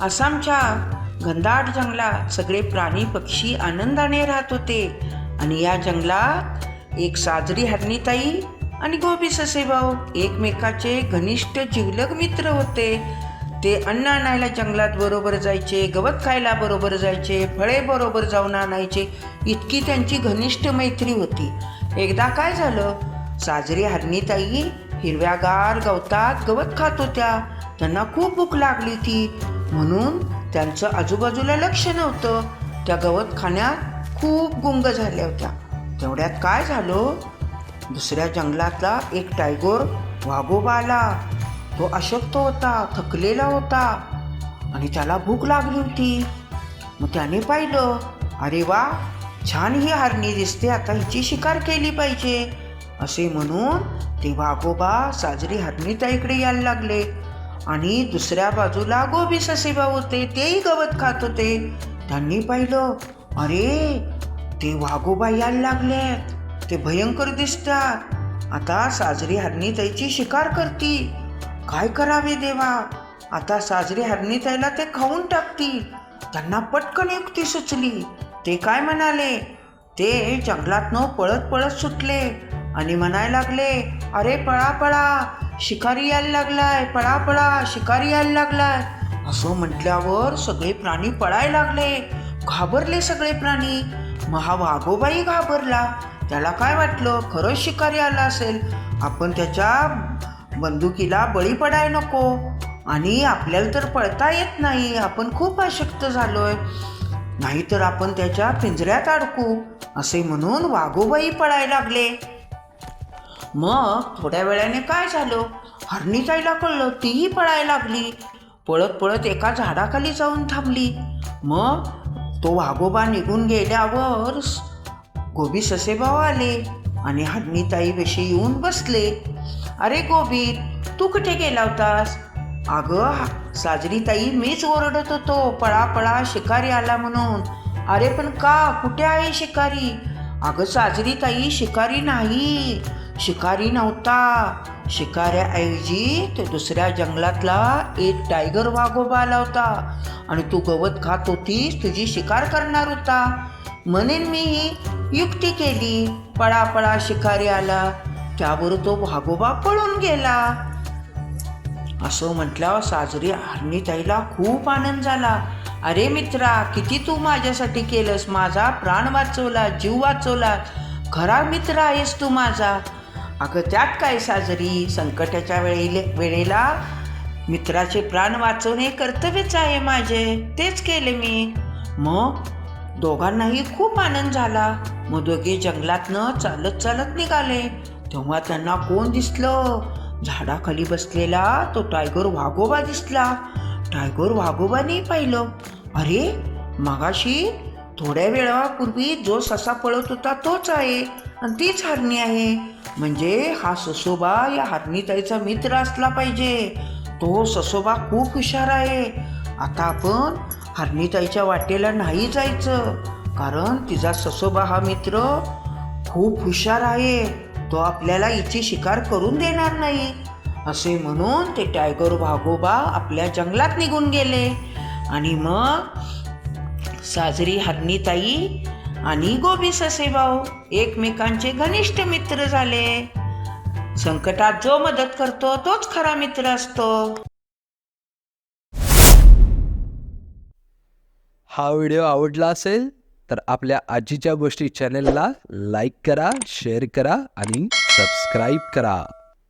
आसामच्या घनदाट जंगलात सगळे प्राणी पक्षी आनंदाने राहत होते. आणि या जंगलात एक साजरी हरणीताई आणि गोबी ससेभाऊ एकमेकाचे घनिष्ठ जिवलग मित्र होते. ते अन्न आणायला जंगलात बरोबर जायचे गवत खायला बरोबर जायचे फळे बरोबर जाऊन आणायचे इतकी त्यांची घनिष्ठ मैत्री होती. एकदा काय झालं? साजरी हरणीताई हिरव्यागार गवतात गवत खात होत्या. त्यांना खूप भूक लागली ती म्हणून त्यांचं आजूबाजूला लक्ष नव्हतं. त्या गवत खाण्यात खूप गुंग झाल्या होत्या. तेवढ्यात काय झालं? दुसऱ्या जंगलातला एक टायगोर वाघोबा आला. तो अशक्त होता थकलेला होता आणि त्याला भूक लागली होती. मग त्याने पाहिलं अरे वा छान ही हरणी दिसते आता हिची शिकार केली पाहिजे. असे म्हणून ते वाघोबा साजरी हरणीताईकडे यायला लागले. आणि दुसऱ्या बाजूला गोबी ससेबा होते तेही गवत खात होते. त्यांनी पाहिलं अरे ते वाघोबा यायला लागलेत. ते भयंकर दिसतात. आता साजरी हरणीताईची शिकार करती काय करावे देवा? आता साजरी हरणी त्याला ते खाऊन टाकतील. त्यांना पटकन युक्ती सुचली. ते काय म्हणाले? ते जंगलातनं पळत पळत सुटले. आणि म्हणायला लागले अरे पळा पळा शिकारी यायला लागलाय पळा पळा शिकारी यायला लागलाय. असं म्हटल्यावर सगळे प्राणी पळायला लागले. घाबरले सगळे प्राणी. महा वाघोबाई घाबरला. त्याला काय वाटलं? खरंच शिकारी आला असेल. आपण त्याच्या बंदुकीला बळी पडाय नको. आणि आपल्याला तर पळता येत नाही. आपण खूप अशक्त झालोय. नाहीतर आपण त्याच्या पिंजऱ्यात अडकू असे म्हणून वाघोबाई पळायला लागले. मग थोड्या वेळाने काय झालं? हरणीताईला कळलं तीही पळायला लागली. पळत पळत एका झाडाखाली जाऊन थांबली. मग तो वाघोबा निघून गेल्यावर गोबी ससेबाव आले आणि हरणीताई वेशी येऊन बसले. अरे गोबी तू कुठे गेला होतास? अगं हा- साजरीताई मीच ओरडत होतो. पळा पळा शिकारी आला म्हणून. अरे पण का? कुठे आहे शिकारी? अगं साजरीताई शिकारी नाही. शिकारी नव्हता. शिकाऱ्याऐवजी तो दुसऱ्या जंगलातला एक टायगर वाघोबा आला होता. आणि तू गवत खात होतीस तुझी शिकार करणार होता. म्हणेन मी ही युक्ती केली. पळा पळा शिकारी आला. त्यावर तो वाघोबा पळून गेला. असं म्हटल्यावर साजरी हरणीताईला खूप आनंद झाला. अरे मित्रा किती तू माझ्यासाठी केलंस? माझा प्राण वाचवला जीव वाचवला. खरा मित्र आहेस तू माझा. अगं त्यात काय साजरी? संकटाच्या वेळेले वेळेला मित्राचे प्राण वाचवणे कर्तव्यच आहे माझे. तेच केले मी. मग दोघांनाही खूप आनंद झाला. मग दोघे जंगलातनं चालत चालत निघाले. तेव्हा त्यांना कोण दिसलं? झाडाखाली बसलेला तो टायगर वाघोबा दिसला. टायगर वाघोबाने पाहिलं. अरे मगाशी थोड्या वेळापूर्वी जो ससा पळत होता तोच आहे. आणि तीच हरणी आहे. म्हणजे हा ससोबा या हरणीताईचा मित्र असला पाहिजे. तो ससोबा खूप हुशार आहे. आता आपण हरणीताईच्या वाटेला नाही जायचं. कारण तिचा ससोबा हा मित्र खूप हुशार आहे. तो आपल्याला हिची शिकार करून देणार नाही. असे म्हणून ते टायगर भागोबा आपल्या जंगलात निघून गेले. आणि मग साजरी हरणीताई आणि गोबी ससेभाऊ एकमेकांचे घनिष्ठ मित्र झाले. संकटात जो मदत करतो तोच खरा मित्र असतो. हा व्हिडिओ आवडला असेल तर आपल्या आजीच्या गोष्टी चॅनेलला लाईक करा शेअर करा आणि सबस्क्राईब करा.